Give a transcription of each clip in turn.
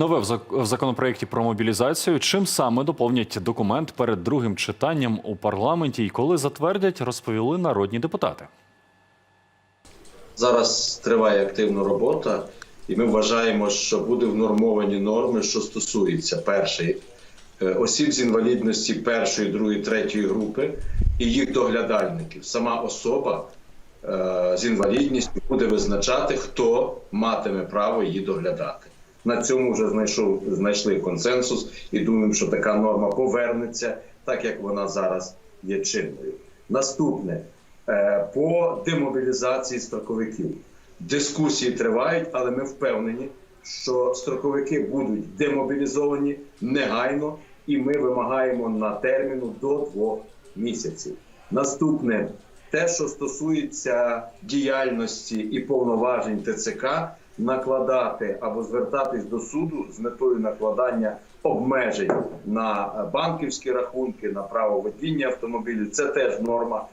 Нове в зак- в законопроекті про мобілізацію. Чим саме доповнять документ перед другим читанням у парламенті і коли затвердять, розповіли народні депутати. Зараз триває активна робота, і ми вважаємо, що буде внормовані норми, що стосуються першої е, осіб з інвалідності першої, другої, третьої групи і їх доглядальників. Сама особа е, з інвалідністю буде визначати, хто матиме право її доглядати. На цьому вже знайшов знайшли консенсус і думаємо, що така норма повернеться, так як вона зараз є чинною. Наступне Е, по демобілізації строковиків. Дискусії тривають, але ми впевнені, що строковики будуть демобілізовані негайно, і ми вимагаємо на терміну до двох місяців. Наступне те, що стосується діяльності і повноважень ТЦК, накладати або звертатись до суду з метою накладання обмежень на банківські рахунки, на право водіння автомобілів. Це теж норма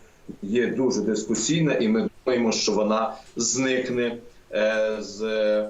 є дуже дискусійна, і ми думаємо, що вона зникне е, з е,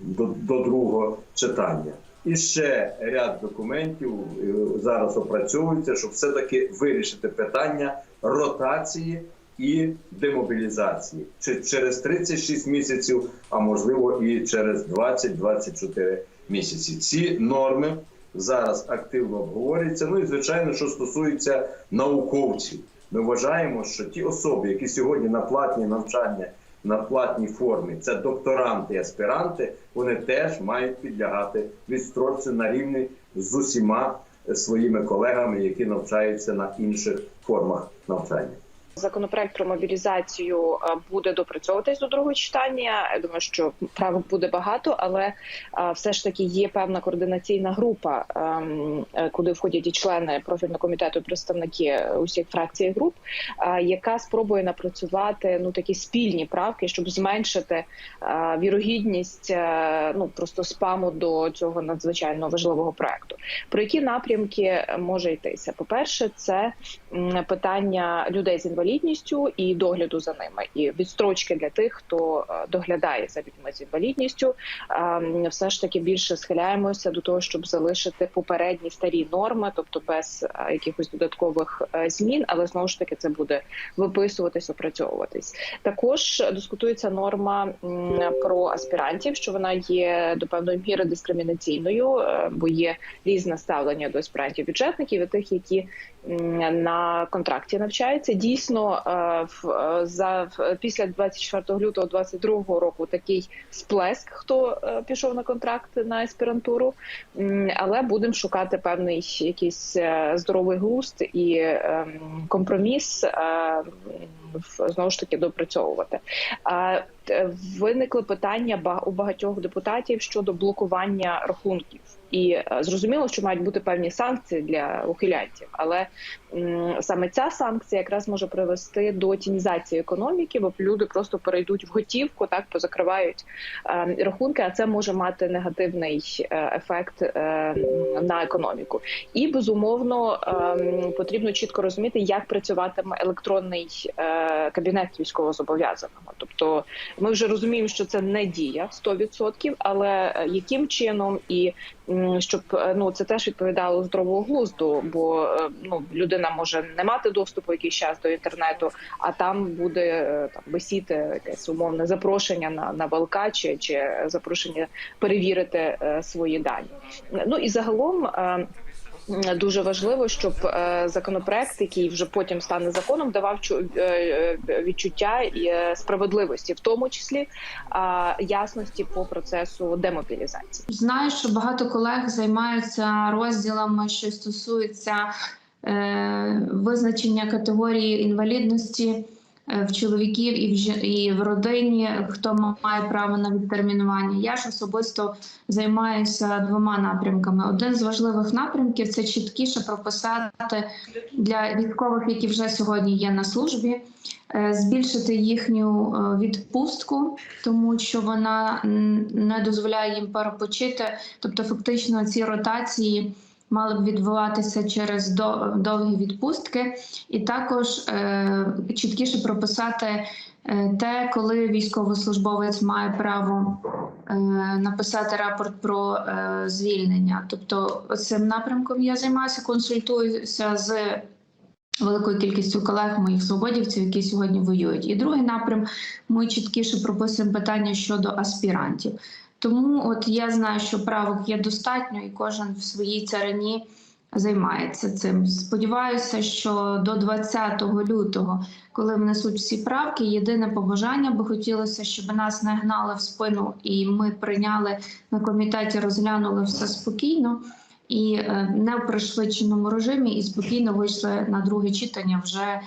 до, до другого читання. І ще ряд документів е, зараз опрацьовується, щоб все-таки вирішити питання ротації і демобілізації чи через 36 місяців, а можливо і через 20-24 місяці. Ці норми зараз активно обговорюються. Ну і звичайно, що стосується науковців. Ми вважаємо, що ті особи, які сьогодні на платні навчання на платній формі, це докторанти і аспіранти, вони теж мають підлягати відстрочці на рівні з усіма своїми колегами, які навчаються на інших формах навчання. Законопроект про мобілізацію е, буде допрацьовуватись до другого читання. Я думаю, що правок буде багато, але е, все ж таки є певна координаційна група, ем, е, куди входять і члени профільного комітету, і представники усіх фракцій і груп, яка спробує напрацювати ну такі спільні правки, щоб зменшити вірогідність ну просто спаму до цього надзвичайно важливого проекту. Про які напрямки може йтися? По перше, це питання людей з інвалідністю і догляду за ними, і відстрочки для тих, хто е, доглядає за людьми з інвалідністю. Ем, Все ж таки більше схиляємося до того, щоб залишити попередні старі норми, тобто без е, якихось додаткових е, змін, але знову ж таки це буде виписуватись, опрацьовуватись. Також дискутується норма про аспірантів, що вона є до певної міри дискримінаційною, бо є різне ставлення до аспірантів бюджетників і тих, які на контракті навчаються. Дійсно, е, в- е, за після 24 лютого 2022 року такий сплеск, хто е, пішов на контракт на аспірантуру, але будемо шукати певний якийсь е, здоровий глузд і ем, компроміс е, знову ж таки допрацьовувати. Т- Виникли питання у багатьох депутатів щодо блокування рахунків. І е, зрозуміло, що мають бути певні санкції для ухилянтів, але саме ця санкція якраз може привести до тінізації економіки, бо люди просто перейдуть в готівку, так позакривають е, рахунки, а це може мати негативний е, ефект е, на економіку. І безумовно потрібно чітко розуміти, як працюватиме електронний е, кабінет військовозобов'язаного. Тобто, ми вже розуміємо, що це не дія 100%, але е, яким чином і щоб е, ну це теж відповідало здорового глузду, бо е, ну людина може не мати доступу якийсь час до інтернету, а там буде там висіти якесь умовне запрошення на, на ВЛК чи, чи запрошення перевірити свої дані. Ну і загалом. Дуже важливо, щоб е, законопроект, який вже потім стане законом, давав е, е, відчуття справедливості, в тому числі ясності по процесу демобілізації. Знаю, що багато колег займаються розділами, що стосуються е, визначення категорії інвалідності в чоловіків і в, жі- і в родині, хто має право на відтермінування. Я ж особисто займаюся двома напрямками. Один з важливих напрямків це чіткіше прописати для військових, які вже сьогодні є на службі. е, Збільшити їхню е, відпустку, тому що вона не дозволяє їм перепочити. Тобто, фактично, ці ротації мали б відбуватися через довгі відпустки, і також е, чіткіше прописати е, те, коли військовослужбовець має право е, написати рапорт про звільнення. Тобто, цим напрямком я займаюся, консультуюся з великою кількістю колег моїх свободівців, які сьогодні воюють. І другий напрям ми чіткіше прописуємо питання щодо аспірантів. Тому от я знаю, що правок є достатньо, і кожен в своїй царині займається цим. Сподіваюся, що до 20 лютого, коли внесуть всі правки, єдине побажання би хотілося, щоб нас не гнали в спину, і ми прийняли на комітеті, розглянули все спокійно і е, не в пришвидшеному режимі, і спокійно вийшли на друге читання вже.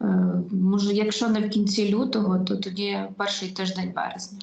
е, Може, якщо не в кінці лютого, то тоді перший тиждень березня.